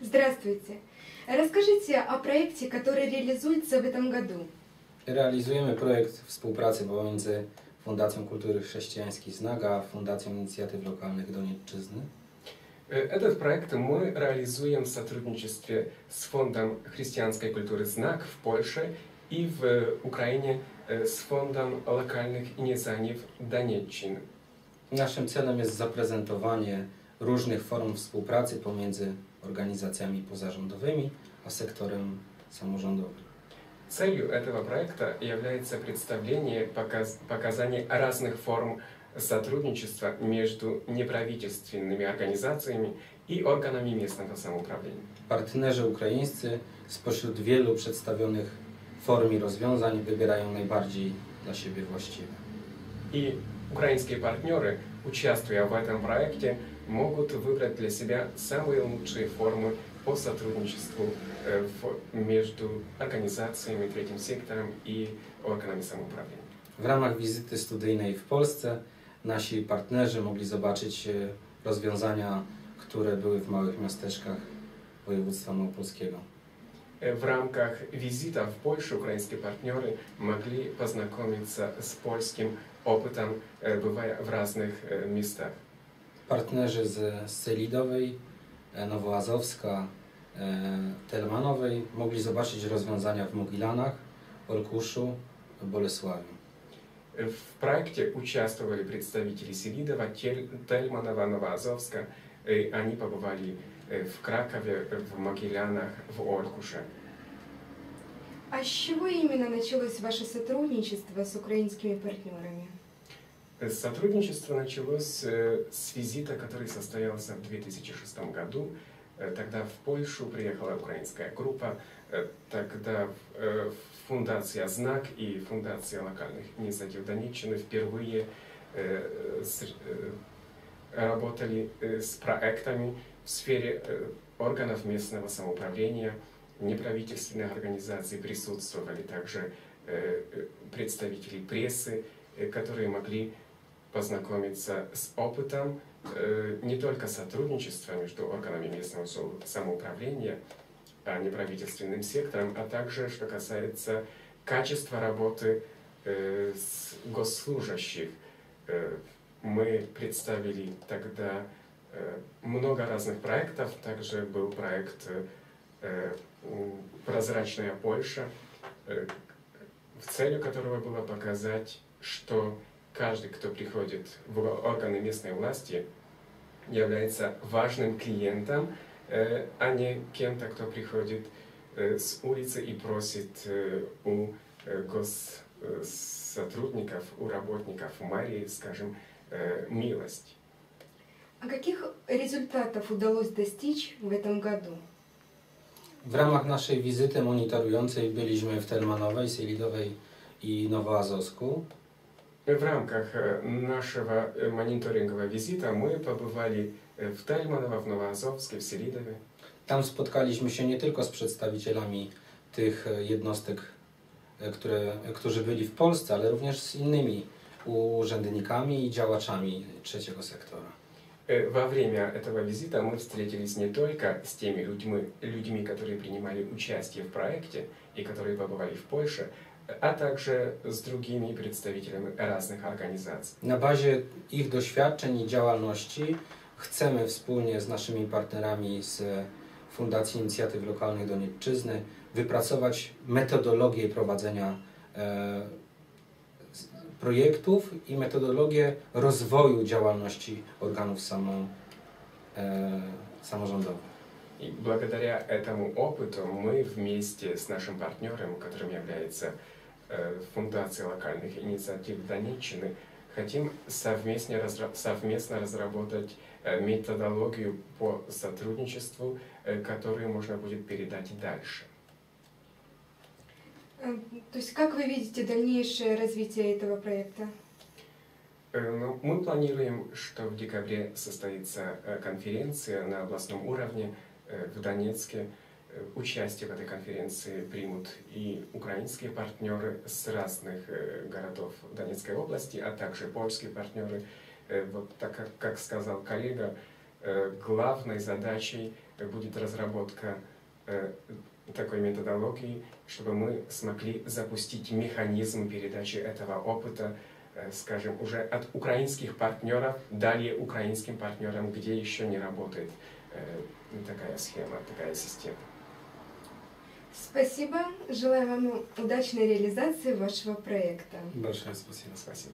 Здравствуйте. Расскажите о проекте, который реализуется в этом году. Realizujemy projekt współpracy pomiędzy Fundacją Kultury Chrześcijańskiej Znak a Fundacją Inicjatyw Lokalnych Doniecczyzny. Этот проект мы реализуем в сотрудничестве с Фондом христианской культуры «Знак» в Польше и в Украине э, с Фондом локальных инициатив Донеччины. Naszym celem jest zaprezentowanie różnych form współpracy pomiędzy organizacjami pozarządowymi a sektorem samorządowym. Целью этого проекта является представление, показ, показание разных форм сотрудничества между неправительственными организациями и органами местного самоуправления. Partnerzy ukraińscy spośród wielu przedstawionych form i rozwiązań wybierają najbardziej dla siebie właściwe. И украинские партнеры, участвуя в этом проекте, могут выбрать для себя самые лучшие формы по сотрудничеству э, в- между организациями, третьим сектором и органами самоуправления. W ramach wizyty studyjnej w Polsce nasi partnerzy mogli zobaczyć e, rozwiązania, które były w małych miasteczkach województwa małopolskiego. Э, В рамках визита в Польшу украинские партнеры могли познакомиться с польским опытом, э, бывая в разных э, местах. Partnerzy z Selidowej, e, Nowoazowska, e, Telmanowej mogli zobaczyć rozwiązania w Mogilanach, Olkuszu, Bolesławiu. В проекте участвовали представители Селидова, Тель- Тельманова, Новоазовска. Они побывали э, в Кракове, э, в Могилянах, в Оркуше. А с чего именно началось ваше сотрудничество с украинскими партнерами? Э, Сотрудничество началось э, с визита, который состоялся в 2006 году. Э, Тогда в Польшу приехала украинская группа. Э, Тогда э, фундация «Знак» и фундация локальных инициатив Донеччины впервые э, э, работали э, с проектами в сфере э, органов местного самоуправления, неправительственных организаций присутствовали также э, э, представители прессы, которые могли познакомиться с опытом не только сотрудничества между органами местного самоуправления, а неправительственным сектором, а также, что касается качества работы госслужащих. Мы представили тогда много разных проектов. Также был проект э, м, «Прозрачная Польша», э, в целью которого было показать, что каждый, кто приходит в органы местной власти, является важным клиентом, э, а не кем-то, кто приходит э, с улицы и просит э, у э, госсотрудников, у работников мэрии, скажем, э, милость. А каких результатов удалось достичь в этом году? W ramach naszej wizyty monitorującej byliśmy w Telmanowej, Selidowej i Nowoazowsku. В рамках э, нашего э, мониторингового визита мы побывали э, в Тельманово, в Новоазовске, в Селидове. Tam spotkaliśmy się nie tylko z przedstawicielami tych e, jednostek, e, które, e, którzy byli w Polsce, ale również z innymi urzędnikami i działaczami trzeciego sektora. Э, Во время этого визита мы встретились не только с теми людьми, людьми, которые принимали участие в проекте и которые побывали в Польше, а также с другими представителями разных организаций. Na bazie ich doświadczeń i działalności chcemy wspólnie z naszymi partnerami z Fundacji Inicjatyw Lokalnych Doniecczyzny wypracować metodologię prowadzenia e, z- projektów i metodologię rozwoju działalności organów samo, e, samorządowych. И благодаря этому опыту мы вместе с нашим партнером, которым является э, Фундация локальных инициатив Донеччины, хотим совместно, разра- совместно разработать э, методологию по сотрудничеству, э, которую можно будет передать дальше. Э, То есть как вы видите дальнейшее развитие этого проекта? Э, ну, Мы планируем, что в декабре состоится э, конференция на областном уровне э, в Донецке. Участие в этой конференции примут и украинские партнеры с разных городов Донецкой области, а также польские партнеры. Вот так как, как сказал коллега, главной задачей будет разработка такой методологии, чтобы мы смогли запустить механизм передачи этого опыта, э, скажем, уже от украинских партнеров далее украинским партнерам, где еще не работает э, такая схема, такая система. Спасибо. Желаю вам удачной реализации вашего проекта. Большое спасибо. Спасибо.